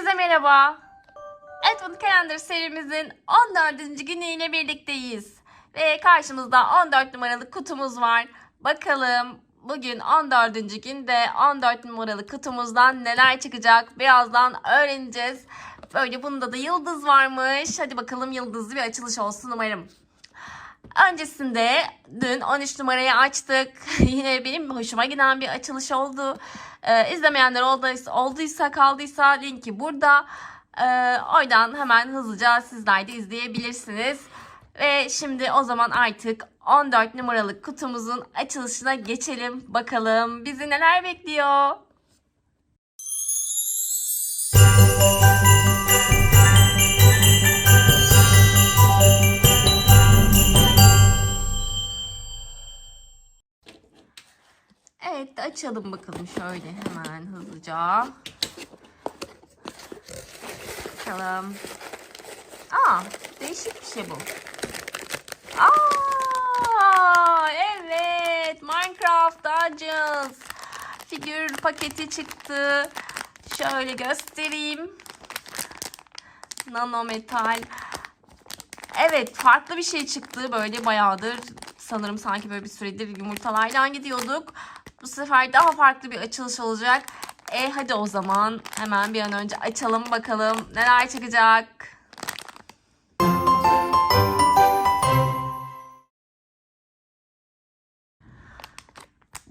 Herkese merhaba. Advent Calendar serimizin 14. günüyle birlikteyiz. Ve karşımızda 14 numaralı kutumuz var. Bakalım bugün 14. günde 14 numaralı kutumuzdan neler çıkacak birazdan öğreneceğiz. Böyle bunda da yıldız varmış. Hadi bakalım yıldızlı bir açılış olsun umarım. Öncesinde dün 13 numarayı açtık. Yine benim hoşuma giden bir açılış oldu. Ee, izlemeyenler olduysa, olduysa kaldıysa linki burada. Ee, oradan hemen hızlıca sizler de izleyebilirsiniz. Ve şimdi o zaman artık 14 numaralı kutumuzun açılışına geçelim. Bakalım bizi neler bekliyor. Evet açalım bakalım şöyle hemen hızlıca. Bakalım. Aa değişik bir şey bu. Aa evet Minecraft Dungeons figür paketi çıktı. Şöyle göstereyim. Nano metal. Evet farklı bir şey çıktı böyle bayağıdır sanırım sanki böyle bir süredir yumurtalarla gidiyorduk. Bu sefer daha farklı bir açılış olacak. E hadi o zaman hemen bir an önce açalım bakalım neler çıkacak.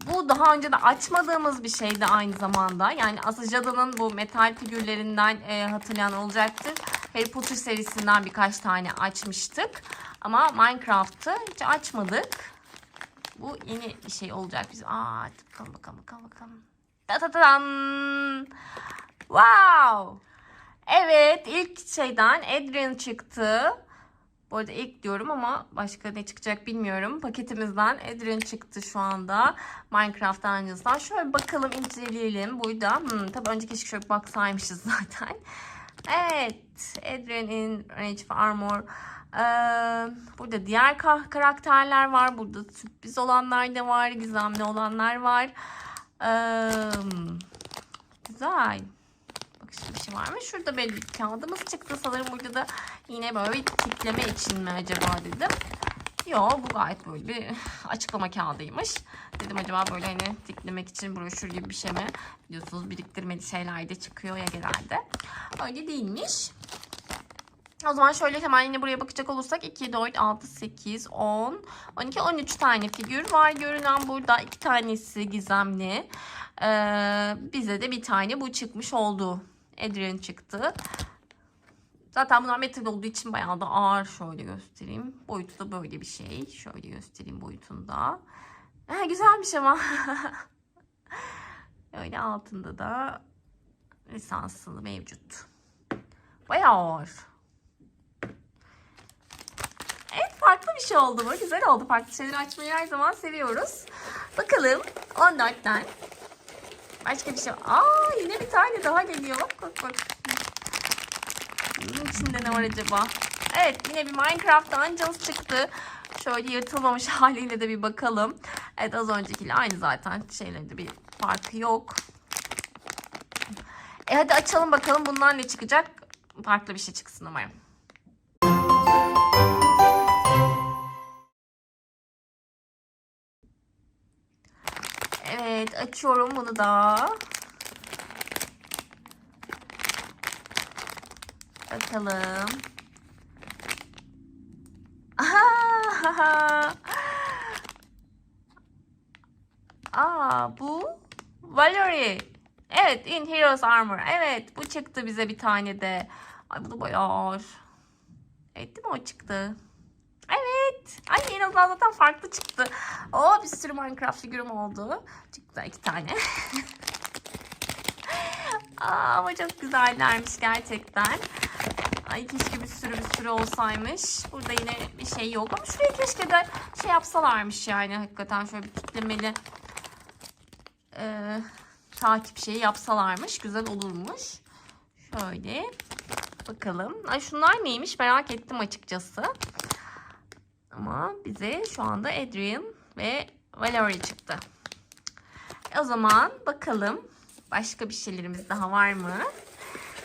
Bu daha önce de açmadığımız bir şeydi aynı zamanda. Yani Aslı Cadı'nın bu metal figürlerinden e, hatırlayan olacaktır. Harry Potter serisinden birkaç tane açmıştık. Ama Minecraft'ı hiç açmadık. Bu yeni şey olacak. Biz aa bakalım bakalım bakalım bakalım. Ta ta ta Wow. Evet ilk şeyden Adrian çıktı. Bu arada ilk diyorum ama başka ne çıkacak bilmiyorum. Paketimizden Adrian çıktı şu anda. Minecraft Dungeons'dan. Şöyle bakalım inceleyelim. Burada. Hmm, tabii önce keşke şöyle baksaymışız zaten. Evet. Adrian in Range of Armor. Ee, burada diğer ka- karakterler var. Burada sürpriz olanlar da var. Gizemli olanlar var. Ee, güzel. Bak şimdi bir şey var mı? Şurada böyle bir kağıdımız çıktı. Sanırım burada da yine böyle bir tikleme için mi acaba dedim. Yo bu gayet böyle bir açıklama kağıdıymış. Dedim acaba böyle hani tiklemek için broşür gibi bir şey mi? Biliyorsunuz biriktirmeli şeyler de çıkıyor ya genelde. Öyle değilmiş. O zaman şöyle hemen yine buraya bakacak olursak 2, 4, 6, 8, 10, 12, 13 tane figür var. Görünen burada iki tanesi gizemli. Ee, bize de bir tane bu çıkmış oldu. Adrian çıktı. Zaten bunlar metal olduğu için bayağı da ağır. Şöyle göstereyim. Boyutu da böyle bir şey. Şöyle göstereyim boyutunda. Ha, güzelmiş ama. Öyle altında da lisanslı mevcut. Bayağı ağır. Evet farklı bir şey oldu bu. Güzel oldu. Farklı şeyleri açmayı her zaman seviyoruz. Bakalım 14'ten başka bir şey. Aa yine bir tane daha geliyor. Bak bak bak. Bunun içinde ne var acaba? Evet yine bir Minecraft Dungeons çıktı. Şöyle yırtılmamış haliyle de bir bakalım. Evet az öncekiyle aynı zaten. Şeylerinde bir farkı yok. E hadi açalım bakalım bundan ne çıkacak. Farklı bir şey çıksın umarım. Açıyorum bunu da. Bakalım. Aa bu Valerie. Evet in Heroes Armor. Evet bu çıktı bize bir tane de. Ay bu da bayağı ağır. Evet mi o çıktı? Ay en azından zaten farklı çıktı. O bir sürü Minecraft figürüm oldu. Çıktı iki tane. Aa, ama çok güzellermiş gerçekten. Ay keşke bir sürü bir sürü olsaymış. Burada yine bir şey yok ama şuraya keşke de şey yapsalarmış yani hakikaten şöyle bir kitlemeli e, takip şeyi yapsalarmış. Güzel olurmuş. Şöyle bakalım. Ay şunlar neymiş merak ettim açıkçası. Ama bize şu anda Adrian ve Valerie çıktı. E, o zaman bakalım başka bir şeylerimiz daha var mı?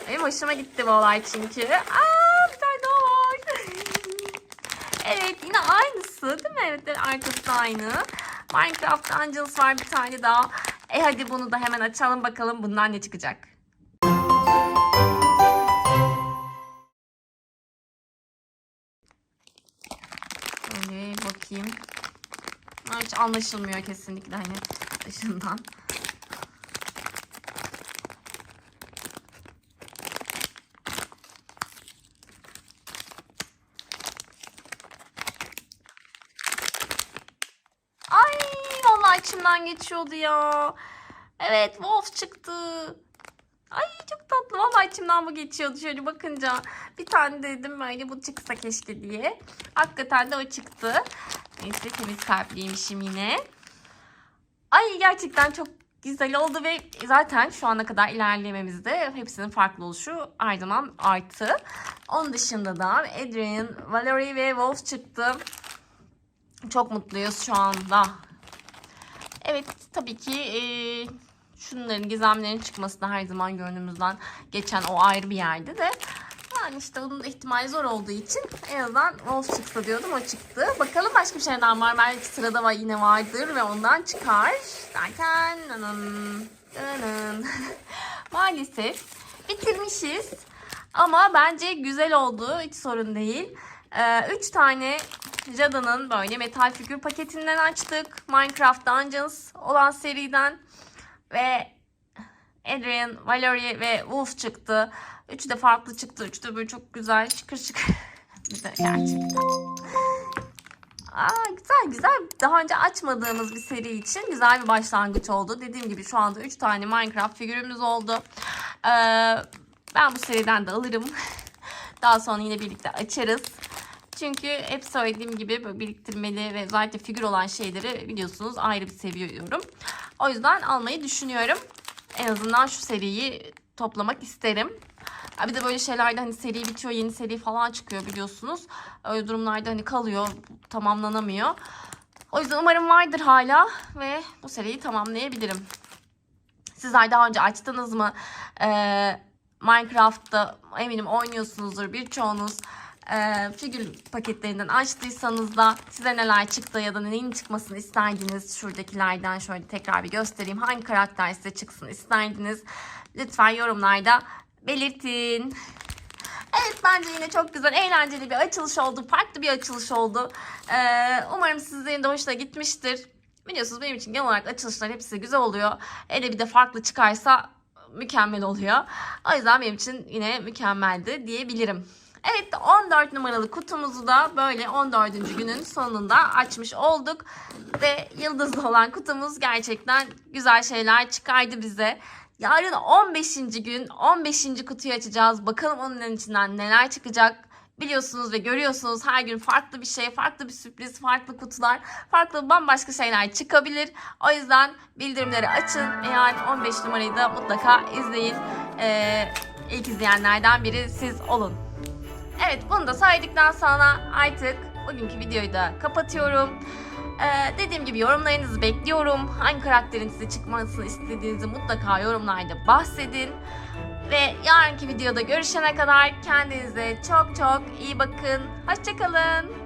Benim hoşuma gitti bu olay çünkü. Aa bir tane daha var. evet yine aynısı değil mi? Evet arkası da aynı. Minecraft Angels var bir tane daha. E hadi bunu da hemen açalım bakalım bundan ne çıkacak. Bakayım. Hiç anlaşılmıyor kesinlikle hani dışından. Ay vallahi içimden geçiyordu ya. Evet Wolf çıktı. Tatlı. Vallahi içimden bu geçiyordu şöyle bakınca. Bir tane dedim böyle bu çıksa keşke diye. Hakikaten de o çıktı. Neyse temiz kalpliymişim yine. Ay gerçekten çok güzel oldu ve zaten şu ana kadar ilerlememizde hepsinin farklı oluşu her zaman arttı. Onun dışında da Adrian, Valerie ve Wolf çıktı. Çok mutluyuz şu anda. Evet tabii ki e, şunların gizemlerin çıkması da her zaman gönlümüzden geçen o ayrı bir yerde de. Yani işte onun da ihtimali zor olduğu için en azından Wolf çıksa diyordum o çıktı. Bakalım başka bir şeyden var. Belki sırada var yine vardır ve ondan çıkar. Derken nanın, nanın. maalesef bitirmişiz. Ama bence güzel oldu. Hiç sorun değil. Ee, üç tane Jada'nın böyle metal figür paketinden açtık. Minecraft Dungeons olan seriden. Ve Adrian, Valerie ve Wolf çıktı. Üçü de farklı çıktı. Üçü de böyle çok güzel şıkır şıkır. de gerçekten. Aa, güzel güzel. Daha önce açmadığımız bir seri için güzel bir başlangıç oldu. Dediğim gibi şu anda 3 tane Minecraft figürümüz oldu. Ee, ben bu seriden de alırım. Daha sonra yine birlikte açarız. Çünkü hep söylediğim gibi biriktirmeli ve özellikle figür olan şeyleri biliyorsunuz ayrı bir seviyorum. O yüzden almayı düşünüyorum. En azından şu seriyi toplamak isterim. Bir de böyle şeylerde hani seri bitiyor, yeni seri falan çıkıyor biliyorsunuz. Öyle durumlarda hani kalıyor, tamamlanamıyor. O yüzden umarım vardır hala ve bu seriyi tamamlayabilirim. Sizler daha önce açtınız mı? Ee, Minecraft'ta eminim oynuyorsunuzdur birçoğunuz. Ee, figür paketlerinden açtıysanız da size neler çıktı ya da neyin çıkmasını isterdiniz şuradakilerden şöyle tekrar bir göstereyim. Hangi karakter size çıksın isterdiniz? Lütfen yorumlarda belirtin. Evet bence yine çok güzel, eğlenceli bir açılış oldu. Farklı bir açılış oldu. Ee, umarım sizlerin de hoşuna gitmiştir. Biliyorsunuz benim için genel olarak açılışlar hepsi güzel oluyor. Hele bir de farklı çıkarsa mükemmel oluyor. O yüzden benim için yine mükemmeldi diyebilirim. Evet 14 numaralı kutumuzu da böyle 14. günün sonunda açmış olduk. Ve yıldızlı olan kutumuz gerçekten güzel şeyler çıkardı bize. Yarın 15. gün 15. kutuyu açacağız. Bakalım onun içinden neler çıkacak. Biliyorsunuz ve görüyorsunuz her gün farklı bir şey, farklı bir sürpriz, farklı kutular, farklı bambaşka şeyler çıkabilir. O yüzden bildirimleri açın. Eğer 15 numarayı da mutlaka izleyin. Ee, ilk izleyenlerden biri siz olun. Evet bunu da saydıktan sonra artık bugünkü videoyu da kapatıyorum. Ee, dediğim gibi yorumlarınızı bekliyorum. Hangi karakterin size çıkmasını istediğinizi mutlaka yorumlarda bahsedin. Ve yarınki videoda görüşene kadar kendinize çok çok iyi bakın. Hoşçakalın.